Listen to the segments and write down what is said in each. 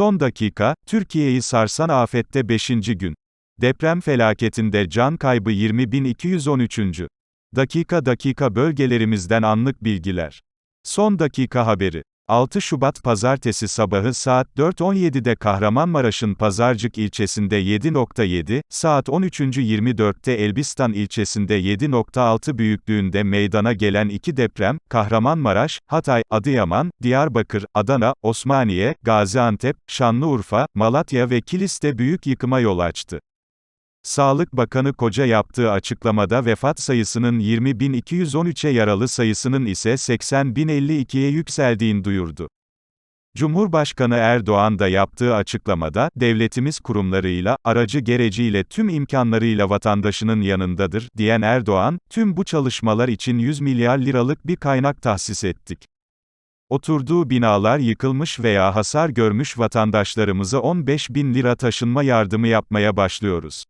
Son dakika, Türkiye'yi sarsan afette 5. gün. Deprem felaketinde can kaybı 20.213. Dakika dakika bölgelerimizden anlık bilgiler. Son dakika haberi. 6 Şubat Pazartesi sabahı saat 4.17'de Kahramanmaraş'ın Pazarcık ilçesinde 7.7, saat 13.24'te Elbistan ilçesinde 7.6 büyüklüğünde meydana gelen iki deprem, Kahramanmaraş, Hatay, Adıyaman, Diyarbakır, Adana, Osmaniye, Gaziantep, Şanlıurfa, Malatya ve Kilis'te büyük yıkıma yol açtı. Sağlık Bakanı Koca yaptığı açıklamada vefat sayısının 20.213'e yaralı sayısının ise 80.052'ye yükseldiğini duyurdu. Cumhurbaşkanı Erdoğan da yaptığı açıklamada, devletimiz kurumlarıyla, aracı gereciyle tüm imkanlarıyla vatandaşının yanındadır, diyen Erdoğan, tüm bu çalışmalar için 100 milyar liralık bir kaynak tahsis ettik. Oturduğu binalar yıkılmış veya hasar görmüş vatandaşlarımıza 15 bin lira taşınma yardımı yapmaya başlıyoruz.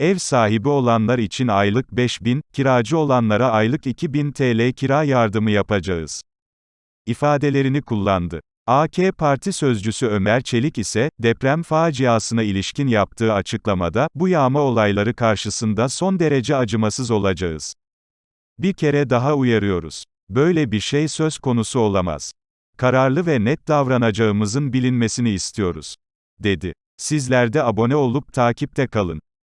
Ev sahibi olanlar için aylık 5000, kiracı olanlara aylık 2000 TL kira yardımı yapacağız. ifadelerini kullandı. AK Parti sözcüsü Ömer Çelik ise, deprem faciasına ilişkin yaptığı açıklamada, bu yağma olayları karşısında son derece acımasız olacağız. Bir kere daha uyarıyoruz. Böyle bir şey söz konusu olamaz. Kararlı ve net davranacağımızın bilinmesini istiyoruz. dedi. Sizler de abone olup takipte kalın.